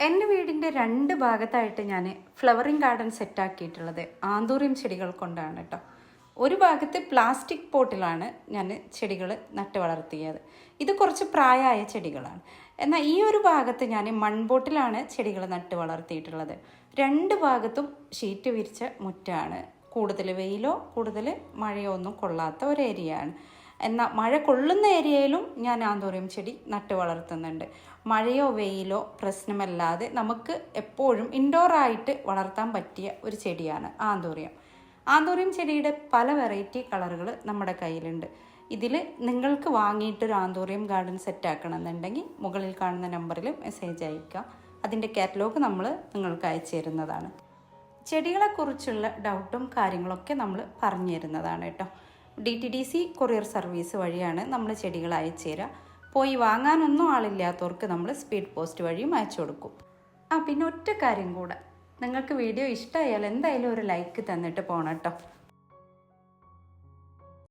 എന്റെ വീടിന്റെ രണ്ട് ഭാഗത്തായിട്ട് ഞാൻ ഫ്ലവറിങ് ഗാർഡൻ സെറ്റാക്കിയിട്ടുള്ളത് ആന്തൂറിയം ചെടികൾ കൊണ്ടാണ് കേട്ടോ. ഒരു ഭാഗത്ത് പ്ലാസ്റ്റിക് പോട്ടിലാണ് ഞാൻ ചെടികൾ നട്ട് വളർത്തിയത്. ഇത് കുറച്ച് പ്രായമായ ചെടികളാണ്. എന്നാൽ ഈ ഒരു ഭാഗത്ത് ഞാൻ മൺബോട്ടിലാണ് ചെടികൾ നട്ട് വളർത്തിയിട്ടുള്ളത്. രണ്ട് ഭാഗത്തും ഷീറ്റ് വിരിച്ച മുറ്റാണ്. കൂടുതൽ വെയിലോ കൂടുതൽ മഴയോ ഒന്നും കൊള്ളാത്ത ഒരു ഏരിയയാണ് എന്നാൽ മഴ കൊള്ളുന്ന ഏരിയയിലും ഞാൻ ആന്തോറിയം ചെടി നട്ട് വളർത്തുന്നുണ്ട്. മഴയോ വെയിലോ പ്രശ്നമല്ലാതെ നമുക്ക് എപ്പോഴും ഇൻഡോറായിട്ട് വളർത്താൻ പറ്റിയ ഒരു ചെടിയാണ് ആന്തോറിയം. ആന്തോറിയം ചെടിയുടെ പല വെറൈറ്റി കളറുകൾ നമ്മുടെ കയ്യിലുണ്ട്. ഇതിൽ നിങ്ങൾക്ക് വാങ്ങിയിട്ടൊരു ആന്തോറിയം ഗാർഡൻ സെറ്റ് ആക്കണമെന്നുണ്ടെങ്കിൽ മുകളിൽ കാണുന്ന നമ്പറിൽ മെസ്സേജ് അയക്കുക അതിന്റെ കാറ്റലോഗ് നമ്മൾ നിങ്ങൾക്ക് അയച്ചു തരുന്നതാണ്. ചെടികളെക്കുറിച്ചുള്ള ഡൗട്ടും കാര്യങ്ങളൊക്കെ നമ്മൾ പറഞ്ഞു തരുന്നതാണ് കേട്ടോ. D T D C courier service വഴിയാണ് നമ്മൾ ചെടികൾ അയച്ചു തരിക പോയി വാങ്ങാനൊന്നും ആളില്ലാത്തവർക്ക് നമ്മൾ സ്പീഡ് പോസ്റ്റ് വഴിയും അയച്ചു കൊടുക്കും. ആ പിന്നെ ഒറ്റ കാര്യം കൂടെ. നിങ്ങൾക്ക് വീഡിയോ ഇഷ്ടമായാൽ എന്തായാലും ഒരു ലൈക്ക് തന്നിട്ട് പോകണം കേട്ടോ.